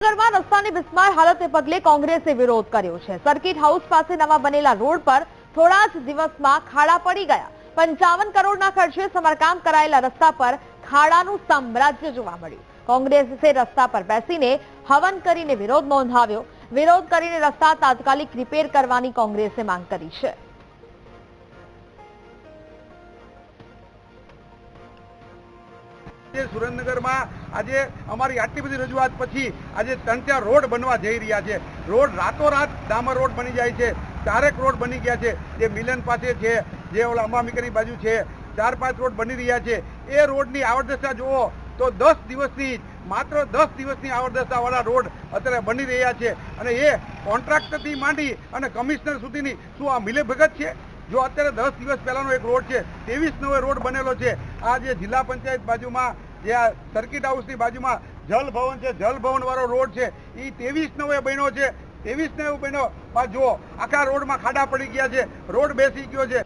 નગરમાં રસ્તાની બિસ્માર હાલતને પગલે કોંગ્રેસે વિરોધ કર્યો છે. સર્કિટ હાઉસ પાસે નવા બનેલા રોડ પર થોડા જ દિવસમાં ખાડા પડી ગયા. પંચાવન કરોડના ખર્ચે સમારકામ કરાયેલા રસ્તા પર ખાડાનું સામ્રાજ્ય જોવા મળ્યું. કોંગ્રેસે રસ્તા પર બેસીને હવન કરીને વિરોધ નોંધાવ્યો. વિરોધ કરીને રસ્તા તાત્કાલિક રિપેર કરવાની કોંગ્રેસે માંગ કરી છે. જે સુરેન્દ્રનગરમાં આજે અમારી આટલી બધી રજૂઆત પછી આજે ત્રણ ચાર રોડ બનવા જઈ રહ્યા છે. રોડ રાતોરાત ડામર રોડ બની જાય છે. ચારેક રોડ બની ગયા છે. જે મિલન પાસે છે, જે ઓલા અંબામિકાની બાજુ છે, ચાર પાંચ રોડ બની રહ્યા છે. એ રોડની આવડદશા જુઓ તો દસ દિવસની માત્ર દસ દિવસની આવડદશાવાળા રોડ અત્યારે બની રહ્યા છે. અને એ કોન્ટ્રાક્ટરથી માંડી અને કમિશનર સુધીની શું આ મિલેભગત છે? જો અત્યારે દસ દિવસ પહેલાનો એક રોડ છે, ત્રેવીસ નવે રોડ બનેલો છે. આ જે જિલ્લા પંચાયત બાજુમાં જે આ સર્કિટ હાઉસની બાજુમાં જલ ભવન છે, જલ ભવન વાળો રોડ છે એ ત્રેવીસ નવે બન્યો છે. ત્રેવીસ નવે બન્યો. જુઓ, આખા રોડમાં ખાડા પડી ગયા છે. રોડ બેસી ગયો છે.